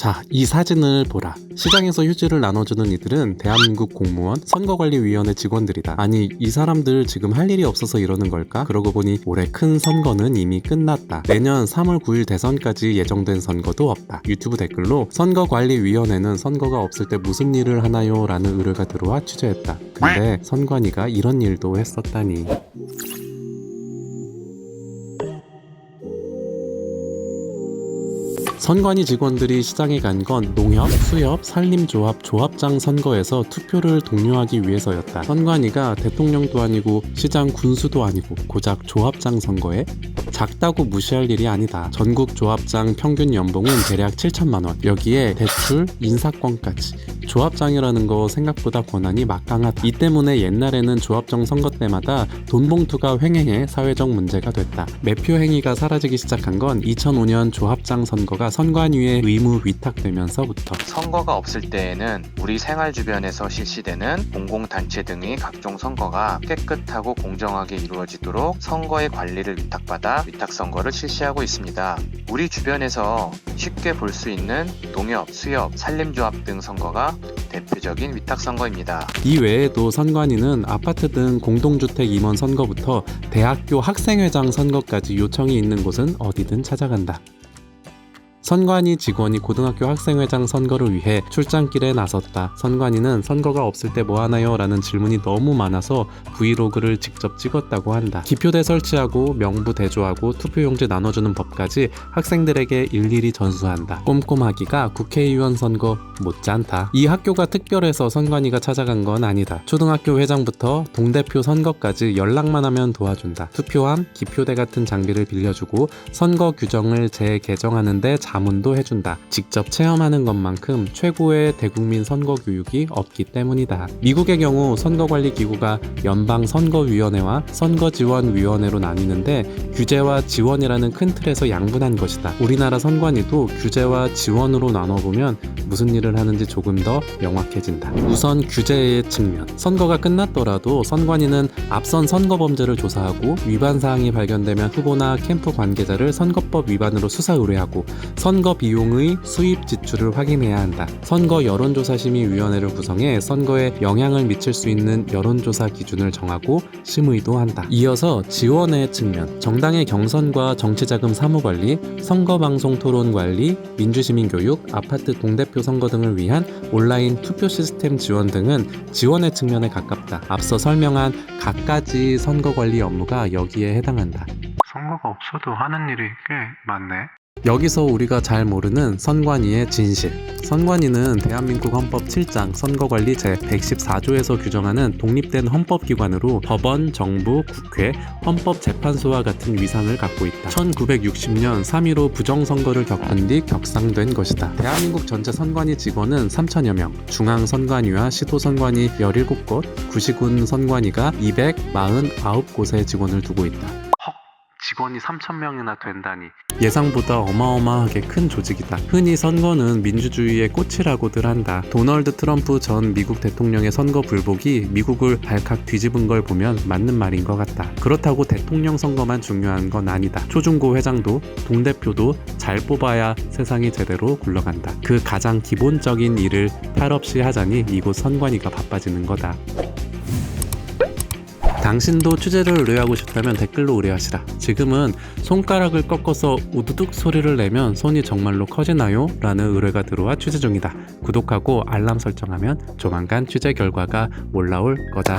자, 이 사진을 보라. 시장에서 휴지를 나눠주는 이들은 대한민국 공무원 선거관리위원회 직원들이다. 아니, 이 사람들 지금 할 일이 없어서 이러는 걸까? 그러고 보니 올해 큰 선거는 이미 끝났다. 내년 3월 9일 대선까지 예정된 선거도 없다. 유튜브 댓글로 선거관리위원회는 선거가 없을 때 무슨 일을 하나요? 라는 의뢰가 들어와 취재했다. 근데 선관위가 이런 일도 했었다니. 선관위 직원들이 시장에 간 건 농협, 수협, 산림조합, 조합장 선거에서 투표를 독려하기 위해서였다. 선관위가 대통령도 아니고 시장 군수도 아니고 고작 조합장 선거에 작다고 무시할 일이 아니다. 전국 조합장 평균 연봉은 대략 7천만 원. 여기에 대출, 인사권까지. 조합장이라는 거 생각보다 권한이 막강하다. 이 때문에 옛날에는 조합장 선거 때마다 돈 봉투가 횡행해 사회적 문제가 됐다. 매표 행위가 사라지기 시작한 건 2005년 조합장 선거가 선관위에 의무 위탁되면서부터. 선거가 없을 때에는 우리 생활 주변에서 실시되는 공공단체 등의 각종 선거가 깨끗하고 공정하게 이루어지도록 선거의 관리를 위탁받아 위탁선거를 실시하고 있습니다. 우리 주변에서 쉽게 볼 수 있는 농협, 수협, 산림조합 등 선거가 대표적인 위탁선거입니다. 이 외에도 선관위는 아파트 등 공동주택 임원 선거부터 대학교 학생회장 선거까지 요청이 있는 곳은 어디든 찾아간다. 선관위 직원이 고등학교 학생회장 선거를 위해 출장길에 나섰다. 선관위는 선거가 없을 때 뭐 하나요? 라는 질문이 너무 많아서 브이로그를 직접 찍었다고 한다. 기표대 설치하고 명부 대조하고 투표용지 나눠주는 법까지 학생들에게 일일이 전수한다. 꼼꼼하기가 국회의원 선거 못지않다. 이 학교가 특별해서 선관위가 찾아간 건 아니다. 초등학교 회장부터 동대표 선거까지 연락만 하면 도와준다. 투표함, 기표대 같은 장비를 빌려주고 선거 규정을 재개정하는데 자문도 해준다. 직접 체험하는 것만큼 최고의 대국민 선거 교육이 없기 때문이다. 미국의 경우 선거관리기구가 연방선거위원회와 선거지원위원회로 나뉘는데 규제와 지원이라는 큰 틀에서 양분한 것이다. 우리나라 선관위도 규제와 지원으로 나눠보면 무슨 일을 하는지 조금 더 명확해진다. 우선 규제의 측면. 선거가 끝났더라도 선관위는 앞선 선거 범죄를 조사하고 위반 사항이 발견되면 후보나 캠프 관계자를 선거법 위반으로 수사 의뢰하고 선거 비용의 수입 지출을 확인해야 한다. 선거 여론조사심의위원회를 구성해 선거에 영향을 미칠 수 있는 여론조사 기준을 정하고 심의도 한다. 이어서 지원의 측면, 정당의 경선과 정치자금 사무관리, 선거방송 토론 관리, 민주시민교육, 아파트 동대표 선거 등을 위한 온라인 투표 시스템 지원 등은 지원의 측면에 가깝다. 앞서 설명한 갖가지 선거 관리 업무가 여기에 해당한다. 선거가 없어도 하는 일이 꽤 많네. 여기서 우리가 잘 모르는 선관위의 진실. 선관위는 대한민국 헌법 7장 선거관리 제 114조에서 규정하는 독립된 헌법기관으로 법원, 정부, 국회, 헌법재판소와 같은 위상을 갖고 있다. 1960년 3.15 부정선거를 겪은 뒤 격상된 것이다. 대한민국 전체 선관위 직원은 3천여 명, 중앙선관위와 시도선관위 17곳, 구시군 선관위가 249곳의 직원을 두고 있다. 직원이 3천 명이나 된다니. 예상보다 어마어마하게 큰 조직이다. 흔히 선거는 민주주의의 꽃이라고들 한다. 도널드 트럼프 전 미국 대통령의 선거 불복이 미국을 발칵 뒤집은 걸 보면 맞는 말인 것 같다. 그렇다고 대통령 선거만 중요한 건 아니다. 초중고 회장도 동대표도 잘 뽑아야 세상이 제대로 굴러간다. 그 가장 기본적인 일을 탈 없이 하자니 이곳 선관위가 바빠지는 거다. 당신도 취재를 의뢰하고 싶다면 댓글로 의뢰하시라. 지금은 손가락을 꺾어서 우두둑 소리를 내면 손이 정말로 커지나요? 라는 의뢰가 들어와 취재 중이다. 구독하고 알람 설정하면 조만간 취재 결과가 올라올 거다.